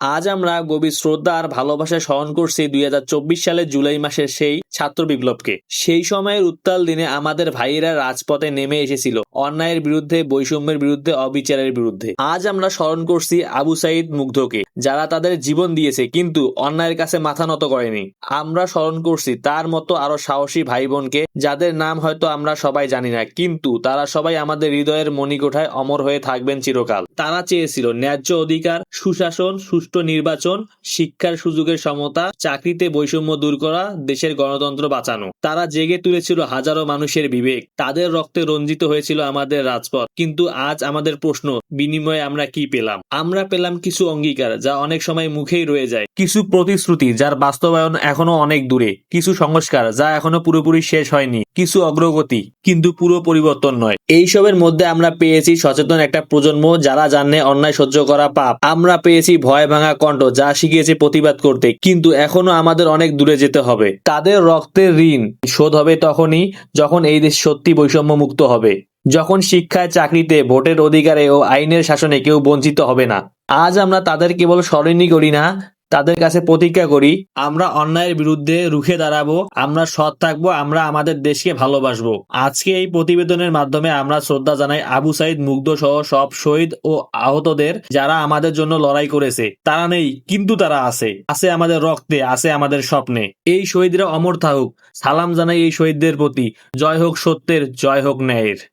আজ আমরা গভীর শ্রদ্ধা আর ভালোবাসায় স্মরণ করছি দুই হাজার চব্বিশ সালের জুলাই মাসের সেই ছাত্র বিপ্লবকে। সেই সময়ের উত্তাল দিনে আমাদের ভাইয়েরা রাজপথে নেমে এসেছিল, অন্যায়ের বিরুদ্ধে, বৈষম্যের বিরুদ্ধে, অবিচারের বিরুদ্ধে। আজ আমরা স্মরণ করছি আবু সাইদ মুগ্ধকে, যারা তাদের জীবন দিয়েছে কিন্তু অন্যায়ের কাছে মাথা নত করেনি। আমরা স্মরণ করছি তার মতো আরও সাহসী ভাই বোনকে যাদের নাম হয়তো আমরা সবাই জানি না, কিন্তু তারা সবাই আমাদের হৃদয়ের মণিকোঠায় অমর হয়ে থাকবেন চিরকাল। তারা চেয়েছিল ন্যায্য অধিকার, সুশাসন সুষ্ঠু নির্বাচন, শিক্ষার সুযোগের সমতা, চাকরিতে বৈষম্য দূর করা, দেশের গণতন্ত্র বাঁচানো। তারা জেগে তুলেছিল হাজারো মানুষের বিবেক। তাদের রক্তে রঞ্জিত হয়েছিল আমাদের রাজপথ। কিন্তু আজ আমাদের প্রশ্ন, বিনিময়ে আমরা কি পেলাম? আমরা পেলাম কিছু অঙ্গীকার যা অনেক সময় মুখেই রয়ে যায়। কিছু প্রতিশ্রুতি যার বাস্তবায়ন এখনও অনেক দূরে। কিছু সংস্কার যা এখনও পুরোপুরি শেষ হয়নি। কিছু অগ্রগতি, কিন্তু পুরো পরিবর্তন নয়। এইসবের মধ্যে আমরা পেয়েছি সচেতন একটা প্রজন্ম যারা জানে অন্যায় সহ্য করা পাপ। আমরা পেয়েছি ভয় ভাঙা কণ্ঠ যা শিখিয়েছে প্রতিবাদ করতে, কিন্তু এখনও আমাদের অনেক দূরে যেতে হবে। তাদের রক্তের ঋণ শোধ হবে তখনই যখন এই দেশ সত্যি বৈষম্য মুক্ত হবে। যখন শিক্ষায়, চাকরিতে, ভোটের অধিকারে ও আইনের শাসনে কেউ বঞ্চিত হবে না। আজ আমরা তাদের কেবল স্মরণই করি না তাদের কাছে প্রতিজ্ঞা করি, আমরা অন্যায়ের বিরুদ্ধে রুখে দাঁড়াবো, আমরা সৎ থাকব, আমরা আমাদের দেশকে ভালোবাসবো। আজকে এই প্রতিবেদনের মাধ্যমে আমরা শ্রদ্ধা জানাই আবু সাইদ মুগ্ধ সহ সব শহীদ ও আহতদের যারা আমাদের জন্য লড়াই করেছে। তারা নেই, কিন্তু তারা আছে। আছে আমাদের রক্তে, আছে আমাদের স্বপ্নে। এই শহীদরা অমর থাকুক। সালাম জানাই এই শহীদদের প্রতি। জয় হোক সত্যের, জয় হোক ন্যায়ের।